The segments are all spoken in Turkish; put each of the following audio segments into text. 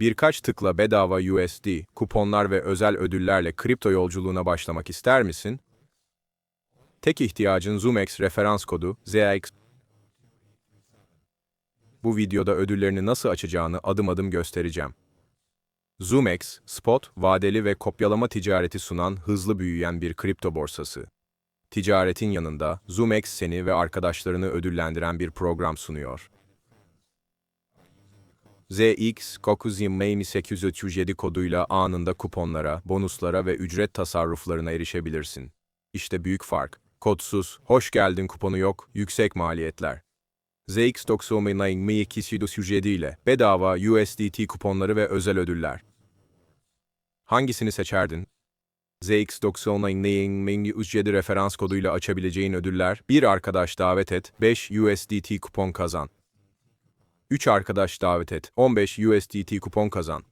Birkaç tıkla bedava USD, kuponlar ve özel ödüllerle kripto yolculuğuna başlamak ister misin? Tek ihtiyacın ZoomX referans kodu ZX. Bu videoda ödüllerini nasıl açacağını adım adım göstereceğim. ZoomX, spot, vadeli ve kopyalama ticareti sunan hızlı büyüyen bir kripto borsası. Ticaretin yanında ZoomX seni ve arkadaşlarını ödüllendiren bir program sunuyor. ZX Kokuzim Main 837 koduyla anında kuponlara, bonuslara ve ücret tasarruflarına erişebilirsin. İşte büyük fark. Kodsuz, hoş geldin kuponu yok, yüksek maliyetler. ZX 997 ile bedava USDT kuponları ve özel ödüller. Hangisini seçerdin? ZX 997 referans koduyla açabileceğin ödüller, bir arkadaş davet et, 5 USDT kupon kazan. 3 arkadaş davet et, 15 USDT kupon kazan.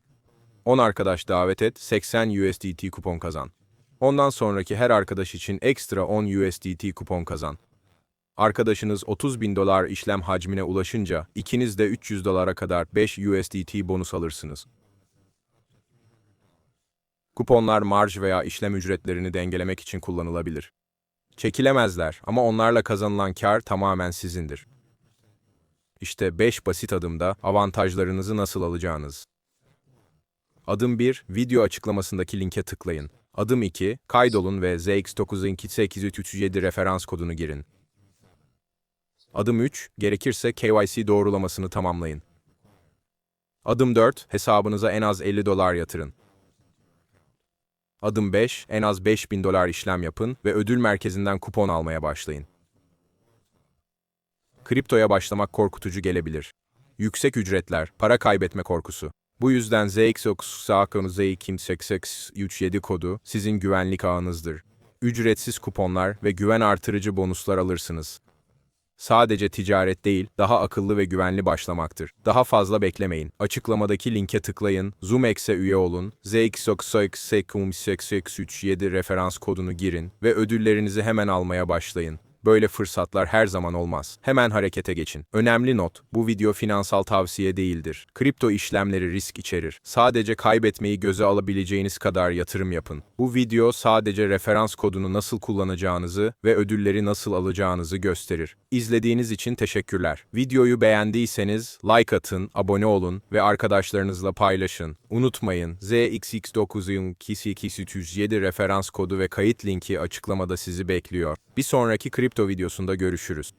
10 arkadaş davet et, 80 USDT kupon kazan. Ondan sonraki her arkadaş için ekstra 10 USDT kupon kazan. Arkadaşınız 30 bin dolar işlem hacmine ulaşınca ikiniz de 300 dolara kadar 5 USDT bonus alırsınız. Kuponlar marj veya işlem ücretlerini dengelemek için kullanılabilir. Çekilemezler ama onlarla kazanılan kar tamamen sizindir. İşte 5 basit adımda avantajlarınızı nasıl alacağınız. Adım 1, video açıklamasındaki linke tıklayın. Adım 2, kaydolun ve ZX92837 referans kodunu girin. Adım 3, gerekirse KYC doğrulamasını tamamlayın. Adım 4, hesabınıza en az 50 dolar yatırın. Adım 5, en az 5000 dolar işlem yapın ve ödül merkezinden kupon almaya başlayın. Kriptoya başlamak korkutucu gelebilir. Yüksek ücretler, para kaybetme korkusu. Bu yüzden ZX9ZX837 kodu sizin güvenlik ağınızdır. Ücretsiz kuponlar ve güven artırıcı bonuslar alırsınız. Sadece ticaret değil, daha akıllı ve güvenli başlamaktır. Daha fazla beklemeyin. Açıklamadaki linke tıklayın, ZoomX'e üye olun, ZXOXX37 referans kodunu girin ve ödüllerinizi hemen almaya başlayın. Böyle fırsatlar her zaman olmaz. Hemen harekete geçin. Önemli not, bu video finansal tavsiye değildir. Kripto işlemleri risk içerir. Sadece kaybetmeyi göze alabileceğiniz kadar yatırım yapın. Bu video sadece referans kodunu nasıl kullanacağınızı ve ödülleri nasıl alacağınızı gösterir. İzlediğiniz için teşekkürler. Videoyu beğendiyseniz like atın, abone olun ve arkadaşlarınızla paylaşın. Unutmayın, ZXX9'un KC207 referans kodu ve kayıt linki açıklamada sizi bekliyor. Bir sonraki kripto videosunda görüşürüz.